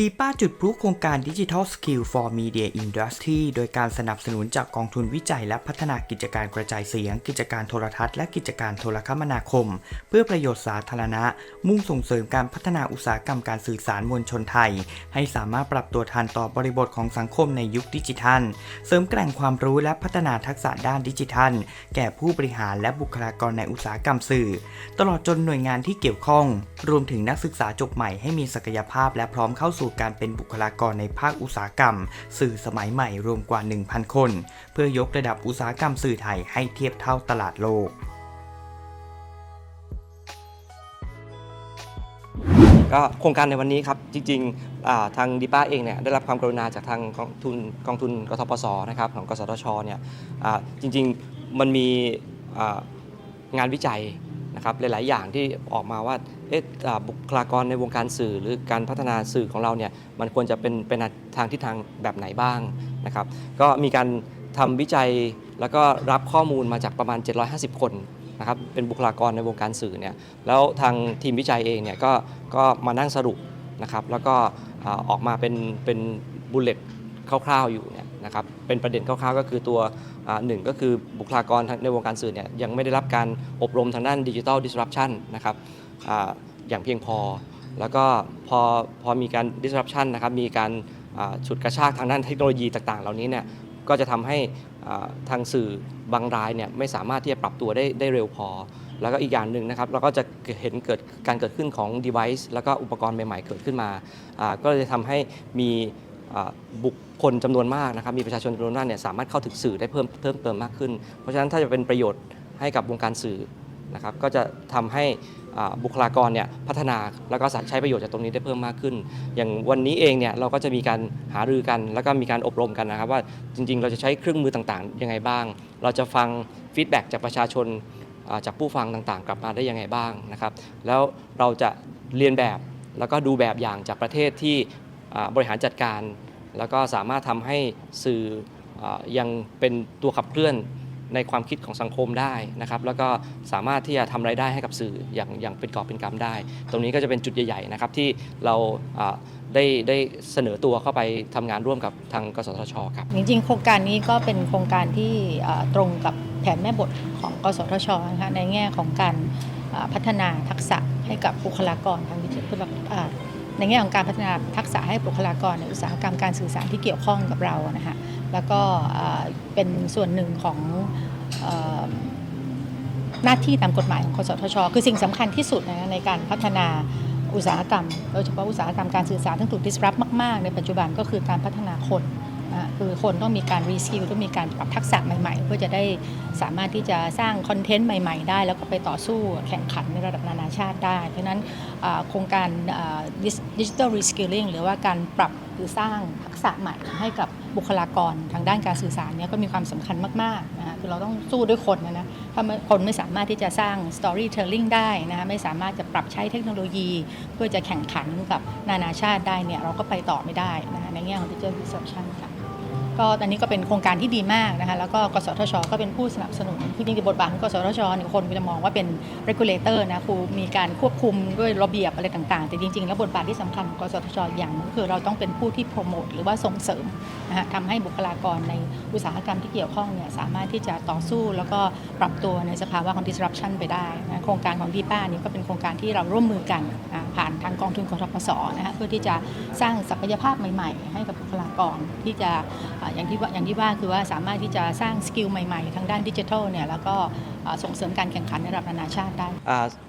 ดีป้าจุดพลุโครงการ Digital Skill for Media Industry โดยการสนับสนุนจากกองทุนวิจัยและพัฒนากิจการกระจายเสียง กิจการโทรทัศน์และกิจการโทรคมนาคม เพื่อประโยชน์สาธารณะ มุ่งส่งเสริมการพัฒนาอุตสาหกรรมการสื่อสารมวลชนไทย ให้สามารถปรับตัวทันต่อบริบทของสังคมในยุคดิจิทัล เสริมแกร่งความรู้และพัฒนาทักษะด้านดิจิทัล แก่ผู้บริหารและบุคลากรในอุตสาหกรรมสื่อ ตลอดจนหน่วยงานที่เกี่ยวข้อง รวมถึงนักศึกษาจบใหม่ให้มีศักยภาพและพร้อมเข้าสู่การเป็นบุคลากรในภาคอุตสาหกรรม สื่อสมัยใหม่รวมกว่า 1,000 คน เพื่อยกระดับอุตสาหกรรมสื่อไทยให้เทียบเท่าตลาดโลกก็โครงการในวันนี้ครับจริงๆทางดีป้าเองเนี่ยได้รับความกรุณาจากทางกองทุนกองทุนกทปสนะครับของกสทชเนี่ยจริงๆมันมีงานวิจัยนะครับหลายๆอย่างที่ออกมาว่า บุคลากรในวงการสื่อ หรือการพัฒนาสื่อของเราเนี่ยมันควรจะเป็นเป็นทางทิศทางแบบไหนบ้างนะครับก็มีการทำวิจัยแล้วก็รับข้อมูลมาจากประมาณ 750 คนนะครับเป็นบุคลากรในวงการสื่อเนี่ยแล้วทางทีมวิจัยเองเนี่ยก็ก็มานั่งสรุปนะครับแล้วก็ออกมาเป็นเป็นบุลเลตคร่าวๆอยู่เนี่ยนะครับเป็นประเด็นคร่าวๆ ก็คือตัวหนึ่งก็คือบุคลากรในวงการสื่อเนี่ยยังไม่ได้รับการอบรมทางด้านดิจิทัล disruption นะครับ อย่างเพียงพอ แล้วก็พอพอมีการ disruption นะครับมีการฉุดกระชากทางด้านเทคโนโลยีต่างๆ เหล่านี้เนี่ยก็จะทำให้ทางสื่อบางรายเนี่ยไม่สามารถที่จะปรับตัวได้ได้เร็วพอ แล้วก็อีกอย่างหนึ่งนะครับเราก็จะเห็นเกิดการเกิดขึ้นของ device แล้วก็อุปกรณ์ใหม่ๆ เกิดขึ้นมา ก็เลยทำให้มีบุคคลจำนวนมากนะครับมีประชาชนจำนวนมากเนี่ยสามารถเข้าถึงสื่อได้เพิ่มเพิ่มเติมมากขึ้น เพราะฉะนั้นถ้าจะเป็นประโยชน์ให้กับวงการสื่อนะครับก็จะทำให้ บุคลากรเนี่ยพัฒนาแล้วก็ใช้ประโยชน์จากตรงนี้ได้เพิ่มมากขึ้น อย่างวันนี้เองเนี่ยเราก็จะมีการหารือกัน แล้วก็มีการอบรมกันนะครับว่าจริง ๆ เราจะใช้เครื่องมือต่างๆ ยังไงบ้าง เราจะฟังฟีดแบ็กจากประชาชนจากผู้ฟังต่างๆ กลับมาได้ยังไงบ้างนะครับ แล้วเราจะเรียนแบบแล้วก็ดูแบบอย่างจากประเทศที่บริหารจัดการ แล้วก็สามารถทำให้สื่ออยังเป็นตัวขับเคลื่อน ในความคิดของสังคมได้นะครับ แล้วก็สามารถที่จะทำรายได้ให้กับสื่ออย่างอย่างเป็นกอบเป็นกำได้ ตรงนี้ก็จะเป็นจุดใหญ่ๆนะครับที่เราได้ได้เสนอตัวเข้าไปทำงานร่วมกับทางกสทชครับจริงๆ โครงการนี้ก็เป็นโครงการที่ตรงกับแผนแม่บทของกสทชนะคะในแง่ของการพัฒนาทักษะให้กับบุคลากรทางดิจิทัลอ่า ในแง่ของการพัฒนาทักษะให้บุคลากรในอุตสาหกรรมการสื่อสารที่เกี่ยวข้องกับเรานะคะแล้วก็เป็นส่วนหนึ่งของอหน้าที่ตามกฎหมายของคสทช คือสิ่งสำคัญที่สุดนะในการพัฒนาอุตสาหกรรมโดยเฉพาะอุตสาหกรรมการสื่อสารทั้งถูกดิสรับมาก ๆ ในปัจจุบันก็คือการพัฒนาคน คือคนต้องมีการรีสกิลต้องมีการปรับทักษะใหม่ๆ เพื่อจะได้สามารถที่จะสร้างคอนเทนต์ใหม่ๆ ได้ แล้วก็ไปต่อสู้แข่งขันในระดับนานาชาติได้เพราะนั้นโครงการดิจิทัลรีสกิลลิ่งหรือว่าการปรับหรือสร้างทักษะใหม่ให้กับบุคลากรทางด้านการสื่อสารเนี้ก็มีความสำคัญมากๆนะคือเราต้องสู้ด้วยคนนะนะถ้าคนไม่สามารถที่จะสร้าง storytelling ได้นะฮะไม่สามารถจะปรับใช้เทคโนโลยี เพื่อจะแข่งขันกับนานาชาติได้เนี่ยเราก็ไปต่อไม่ได้นะฮะในแง่ของ digital disruption ค่ะ ก็อันนี้ก็เป็นโครงการที่ดีมากนะคะแล้วก็กสทช ก็เป็นผู้สนับสนุนที่จริงๆบทบาทของกสทชเนี่ยคนจะมองว่าเป็น regulator นะคือมีการควบคุมด้วยระเบียบอะไรต่างๆ แต่จริงๆ แล้วบทบาทที่สำคัญของกสทช อย่างหนึงคือเราต้องเป็นผู้ที่โปรโมทหรือว่าส่งเสริมนะฮะทำให้บุคลากรในอุตสาหกรรมที่เกี่ยวข้องเนี่ยสามารถที่จะต่อสู้แล้วก็ปรับตัวในสภาวะของ disruption ไปได้นะโครงการของดีป้านี่ก็เป็นโครงการที่เราร่วมมือกันผ่านทางกองทุนกทปสนะคะเพื่อที่จะสร้างศักยภาพใหม่ ๆ ให้กับบุคลากรที่จะอย่างที่ว่าอย่างที่ว่าคือว่าสามารถที่จะสร้างสกิลใหม่ๆ ทางด้านดิจิทัลเนี่ยแล้วก็ส่งเสริมการแข่งขันในระดับนานาชาติได้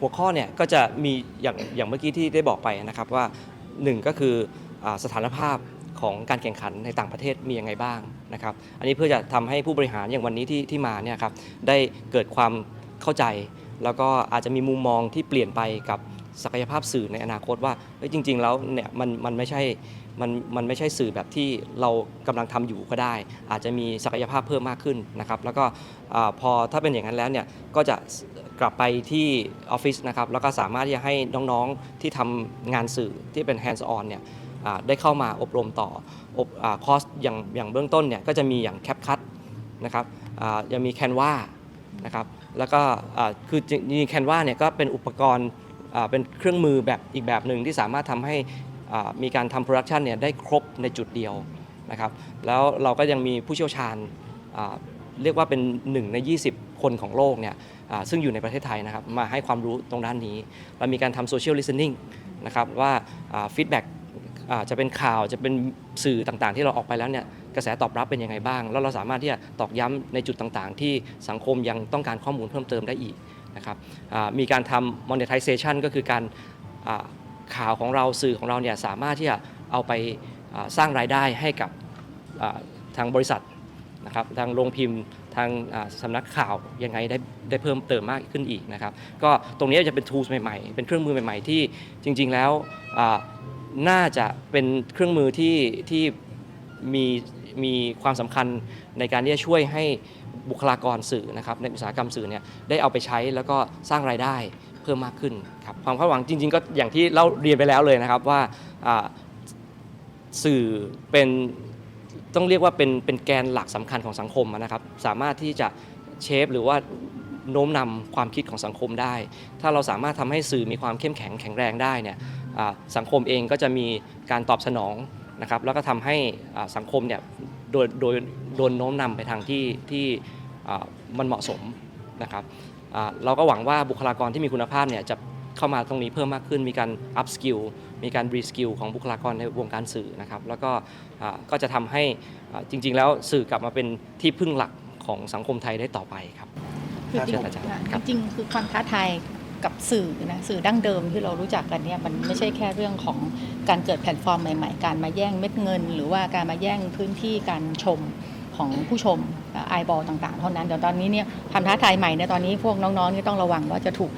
หัวข้อเนี่ยก็จะมีอย่างอย่างเมื่อกี้ที่ได้บอกไปนะครับว่าหนึ่งก็คืออสถานภาพของการแข่งขันในต่างประเทศมียังไงบ้างนะครับอันนี้เพื่อจะทำให้ผู้บริหารอย่างวันนี้ที่ที่มาเนี่ยครับได้เกิดความเข้าใจ แล้วก็อาจจะมีมุมมองที่เปลี่ยนไปกับ ศักยภาพสื่อในอนาคตว่าจริง ๆ แล้วเนี่ยมันมันไม่ใช่มันมันไม่ใช่สื่อแบบที่เรากำลังทำอยู่ก็ได้ อาจจะมีศักยภาพเพิ่มมากขึ้นนะครับ แล้วก็พอถ้าเป็นอย่างนั้นแล้วเนี่ยก็จะกลับไปที่ออฟฟิศนะครับแล้วก็สามารถที่จะให้น้องๆที่ทำงานสื่อที่เป็น hands on เนี่ยได้เข้ามาอบรมต่ออบอคอร์สอย่างอย่างเบื้องต้นเนี่ยก็จะมีอย่าง CapCut นะครับยังมี Canva นะครับแล้วก็คือจริงๆ Canva เนี่ยก็เป็นอุปกรณ์ เป็นเครื่องมือแบบอีกแบบหนึ่งที่สามารถทำให้มีการทำโปรดักชันเนี่ยได้ครบในจุดเดียวนะครับแล้วเราก็ยังมีผู้เชี่ยวชาญเรียกว่าเป็น 1 ใน 20 คนของโลกเนี่ยซึ่งอยู่ในประเทศไทยนะครับมาให้ความรู้ตรงด้านนี้ เรามีการทำโซเชียลลิส t e นิ่งนะครับว่าฟีดแบ็กจะเป็นข่าวจะเป็นสื่อต่างๆ ที่เราออกไปแล้วเนี่ยกระแสตอบรับเป็นยังไงบ้าง แล้วเราสามารถที่จะตอกย้ำในจุดต่างๆ ที่สังคมยังต้องการข้อมูลเพิ่มเติมได้อีก นะครับมีการทำ monetization ก็คือการข่าวของเราสื่อของเราเนี่ยสามารถที่จะเอาไปสร้างรายได้ให้กับทางบริษัทนะครับทางโรงพิมพ์ทางสำนักข่าวยังไงได้ได้เพิ่มเติมมากขึ้นอีกนะครับก็ตรงนี้จะเป็น tools ใหม่ๆ เป็นเครื่องมือใหม่ๆ ที่จริง ๆ แล้วน่าจะเป็นเครื่องมือที่ที่มีมีความสำคัญในการที่จะช่วยให้ บุคลากรสื่อนะครับในอุตสาหกรรมสื่อเนี่ยได้เอาไปใช้แล้วก็สร้างรายได้เพิ่มมากขึ้นครับความคาดหวังจริง ๆ ก็อย่างที่เราเรียนไปแล้วเลยนะครับว่าสื่อเป็นต้องเรียกว่าเป็นเป็นแกนหลักสำคัญของสังคมนะครับสามารถที่จะเชฟหรือว่าโน้มนำความคิดของสังคมได้ ถ้าเราสามารถทำให้สื่อมีความเข้มแข็งแข็งแรงได้เนี่ยสังคมเองก็จะมีการตอบสนอง นะครับแล้วก็ทำให้อ่าสังคมเนี่ยโดยโดยโดนโน้มนำไปทางที่ที่อ่ามันเหมาะสมนะครับอ่าเราก็หวังว่าบุคลากรที่มีคุณภาพเนี่ยจะเข้ามาตรงนี้เพิ่มมากขึ้น มีการ up skill มีการ re skill ของบุคลากรในวงการสื่อนะครับ แล้วก็อ่าก็จะทำให้อ่าจริง ๆ แล้วสื่อกลับมาเป็นที่พึ่งหลักของสังคมไทยได้ต่อไปครับคือจริงเชิญอาจารย์ครับจริงๆคือความท้าทาย กับสื่อนะสื่อดั้งเดิมที่เรารู้จักกันเนี่ยมันไม่ใช่แค่เรื่องของการเกิดแพลตฟอร์มใหม่ ๆ การมาแย่งเม็ดเงิน หรือว่าการมาแย่งพื้นที่การชมของผู้ชม ไอบอลต่างๆ เท่านั้นเดี๋ยวตอนนี้เนี่ยความท้าทายใหม่ในตอนนี้พวกน้องๆนี่ต้องระวังว่าจะถูก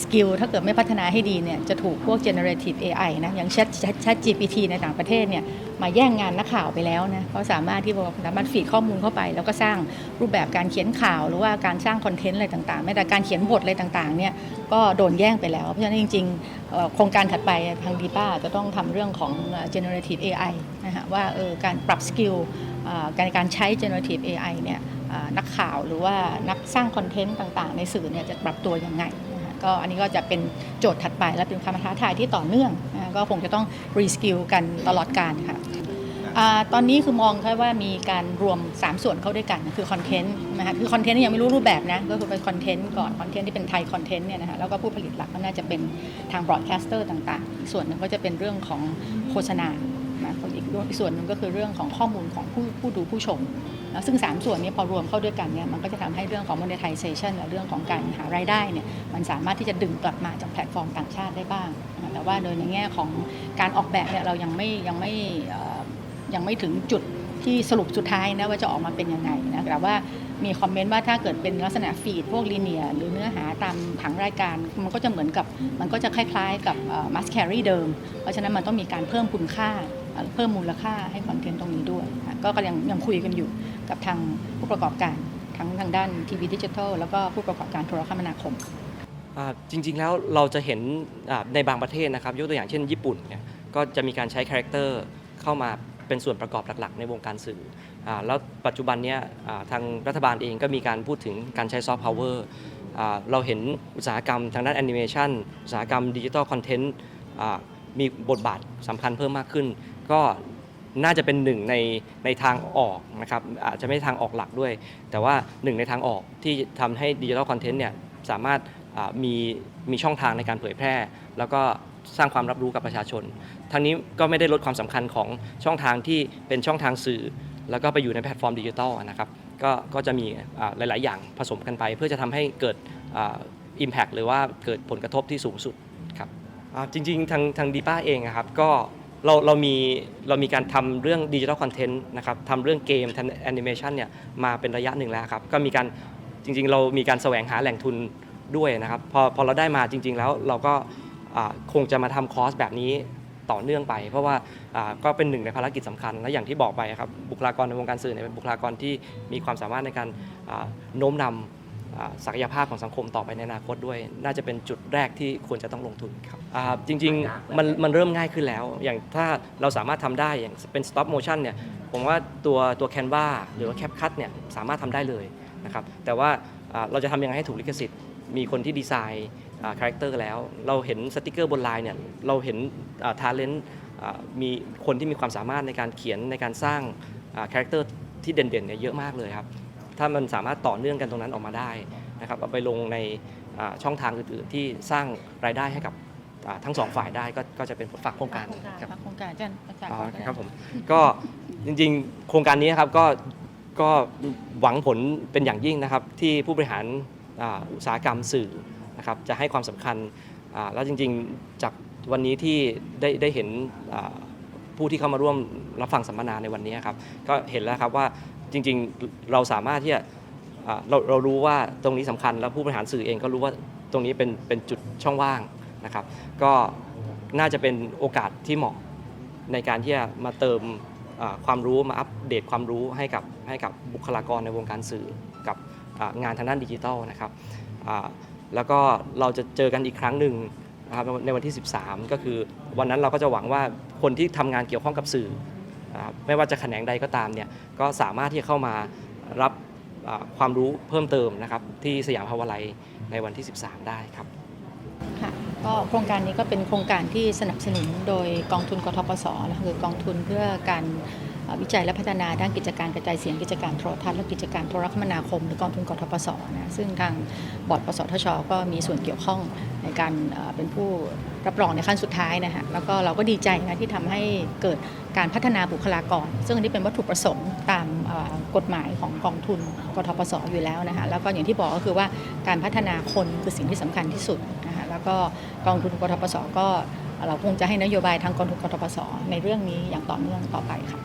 สกิลถ้าเกิดไม่พัฒนาให้ดีเนี่ยจะถูกพวก generative AI นะอย่าง Chat Chat GPT ในต่างประเทศเนี่ยมาแย่งงานนักข่าวไปแล้วนะเขาสามารถที่สามารถฟีดข้อมูลเข้าไป แล้วก็สร้างรูปแบบการเขียนข่าวหรือว่าการสร้างคอนเทนต์อะไรต่างๆแม้แต่การเขียนบทอะไรต่างๆเนี่ยก็โดนแย่งไปแล้ว เพราะฉะนั้นจริงๆ โครงการถัดไปทางดีป้าจะต้องทำเรื่องของ generative AI นะฮะว่าเออการปรับสกิล การการใช้ generative AI เนี่ยนักข่าวหรือว่านักสร้างคอนเทนต์ต่างๆ ในสื่อเนี่ยจะปรับตัวยังไงก็อันนี้ก็จะเป็นโจทย์ถัดไปและเป็นความท้าทายที่ต่อเนื่องก็คงจะต้องรีสกิลกันตลอดการค่ะอตอนนี้คือมองแค่ว่ามีการรวม 3 ส่วนเข้าด้วยกันคือคอนเทนต์นะคะคือคอนเทนต์ยังไม่รู้รูปแบบนะก็คือเป็นคอนเทนต์ก่อนคอนเทนต์ที่เป็นไทยคอนเทนต์เนี่ยนะคะแล้วก็ผู้ผลิตหลักก็น่าจะเป็นทางบรอดแคสเตอร์ต่างๆ ส่วนหนึงก็จะเป็นเรื่องของโฆษณา นะอีกเรื่องอีกส่วนหนึ่งก็คือเรื่องของข้อมูลของผู้ผู้ดูผู้ชมนะซึ่ง 3 ส่วนนี้พอรวมเข้าด้วยกันเนี่ยมันก็จะทำให้เรื่องของ monetization และเรื่องของการหารายได้เนี่ยมันสามารถที่จะดึงกลับมาจากแพลตฟอร์มต่างชาติได้บ้างนะแต่ว่าโดยในแง่ของการออกแบบเนี่ยเรายังไม่ยังไม่ยังไม่ถึงจุดที่สรุปสุดท้ายนะว่าจะออกมาเป็นยังไงนะแต่ว่ามีคอมเมนต์ว่าถ้าเกิดเป็นลักษณะฟีดพวกลีเนียหรือเนื้อหาตามผังรายการมันก็จะเหมือนกับมันก็จะคล้ายๆกับมัสแครีเดิม เพราะฉะนั้นมันต้องมีการเพิ่มคุณค่า เพิ่มมูลค่าให้คอนเทนต์ตรงนี้ด้วยนะก็กำลังยังคุยกันอยู่กับทางผู้ประกอบการทั้งทางด้านทีวีดิจิทัลแล้วก็ผู้ประกอบการโทรคมนาคมจริง ๆ แล้วเราจะเห็นในบางประเทศนะครับ ยกตัวอย่างเช่นญี่ปุ่นเนี่ยก็จะมีการใช้คาแรคเตอร์เข้ามาเป็นส่วนประกอบหลัก ๆ ในวงการสื่ออแล้วปัจจุบันเนี้ยทางรัฐบาลเองก็มีการพูดถึงการใช้ซอฟต์พาวเวอร์เราเห็นอุตสาหกรรมทางด้านแอนิเมชันอุตสาหกรรมดิจิทัลคอนเทนต์มีบทบาทสำคัญเพิ่มมากขึ้น ก็น่าจะเป็นหนึ่งในในทางออกนะครับอาจจะไม่ทางออกหลักด้วย แต่ว่าหนึ่งในทางออกที่ทำให้ดิจิทัลคอนเทนต์เนี่ยสามารถอ่ามีมีช่องทางในการเผยแพร่ แล้วก็สร้างความรับรู้กับประชาชนทางนี้ก็ไม่ได้ลดความสำคัญของช่องทางที่เป็นช่องทางสื่อ แล้วก็ไปอยู่ในแพลตฟอร์มดิจิทัลนะครับก็ก็จะมีอ่าหลาย ๆ อย่างผสมกันไป เพื่อจะทำให้เกิดอิมแพ t หรือว่าเกิดผลกระทบที่สูงสุดครับ อ่าจริงๆ ทางทางดีป้าเองอะครับก็ เราเรามีเรามีการทำเรื่องดิจิทัลคอนเทนต์นะครับทำเรื่องเกมทำแอนิเมชันเนี่ยมาเป็นระยะหนึ่งแล้วครับ ก็มีการจริง ๆ เรามีการแสวงหาแหล่งทุนด้วยนะครับ พอพอเราได้มาจริง ๆ แล้วเราก็อ่าคงจะมาทำคอร์สแบบนี้ต่อเนื่องไป เพราะว่าอ่าก็เป็นหนึ่งในภารกิจสำคัญ และอย่างที่บอกไปครับบุคลากรในวงการสื่อเนี่ยเป็นบุคลากรที่มีความสามารถในการอ่าโน้มนำอ่า ศักยภาพของสังคมต่อไปในอนาคตด้วย น่าจะเป็นจุดแรกที่ควรจะต้องลงทุนครับอ่าจริงๆมันมันเริ่มง่ายขึ้นแล้ว อย่างถ้าเราสามารถทำได้อย่างเป็น stop motion เนี่ยผมว่าตัวตัว Canva หรือว่า CapCut เนี่ยสามารถทำได้เลยนะครับแต่ว่าอ่าเราจะทำยังไงให้ถูกลิขสิทธิ์ มีคนที่ดีไซน์คาแรคเตอร์แล้ว เราเห็นสติกเกอร์บนไลน์เนี่ยเราเห็นทาเลนต์อ่ามีคนที่มีความสามารถในการเขียนในการสร้างคาแรคเตอร์ที่เด่นๆเนี่ยเยอะมากเลยครับ ถ้ามันสามารถต่อเนื่องกันตรงนั้นออกมาได้นะครับเอาไปลงในอ่าช่องทางอื่นๆ ที่สร้างรายได้ให้กับอ่าทั้งสองฝ่ายได้ก็ก็จะเป็นผลฝากโครงการครับโครงการอาจารย์อาจารย์อ๋อขออนุญาตครับผมก็จริงๆ โครงการนี้นะครับก็ก็หวังผลเป็นอย่างยิ่งนะครับ ที่ผู้บริหารอ่าอุตสาหกรรมสื่อนะครับจะให้ความสำคัญอ่าแล้วจริงๆจากวันนี้ที่ได้ได้เห็นอ่าผู้ที่เข้ามาร่วมรับฟังสัมมนาในวันนี้ครับก็เห็นแล้วครับว่า จริงๆเราสามารถที่จะเราเรารู้ว่าตรงนี้สำคัญ แล้วผู้บริหารสื่อเองก็รู้ว่าตรงนี้เป็นเป็นจุดช่องว่างนะครับ ก็น่าจะเป็นโอกาสที่เหมาะในการที่จะมาเติมความรู้มาอัปเดตความรู้ให้กับให้กับบุคลากรในวงการสื่อกับงานทางด้านดิจิทัลนะครับแล้วก็เราจะเจอกันอีกครั้งหนึ่งนะครับในวันที่ 13 ก็คือวันนั้นเราก็จะหวังว่าคนที่ทำงานเกี่ยวข้องกับสื่อ ไม่ว่าจะแขนงใดก็ตามเนี่ยก็สามารถที่จะเข้ามารับความรู้เพิ่มเติมนะครับที่สยามพาวไลในวันที่ 13 ได้ครับค่ะก็โครงการนี้ก็เป็นโครงการที่สนับสนุนโดยกองทุนกทปสนะคะคือกองทุนเพื่อการวิจัยและพัฒนาด้านกิจการกระจายเสียงกิจการโทรทัศน์และกิจการโทรคมนาคม หรือกองทุนกทปสนะซึ่งทางบอร์ดปสทช ก็มีส่วนเกี่ยวข้องในการเป็นผู้รับรองในขั้นสุดท้ายนะฮะแล้วก็เราก็ดีใจนะที่ทำให้เกิดการพัฒนาบุคลากร ซึ่งอันนี้เป็นวัตถุประสงค์ตามกฎหมายของกองทุนกทปสอยู่แล้วนะคะแล้วก็อย่างที่บอกก็คือว่าการพัฒนาคนคือสิ่งที่สำคัญที่สุดนะคะแล้วก็กองทุนกทปสก็เราคงจะให้นโยบายทางกองทุนกทปสในเรื่องนี้อย่างต่อเนื่องต่อไปค่ะ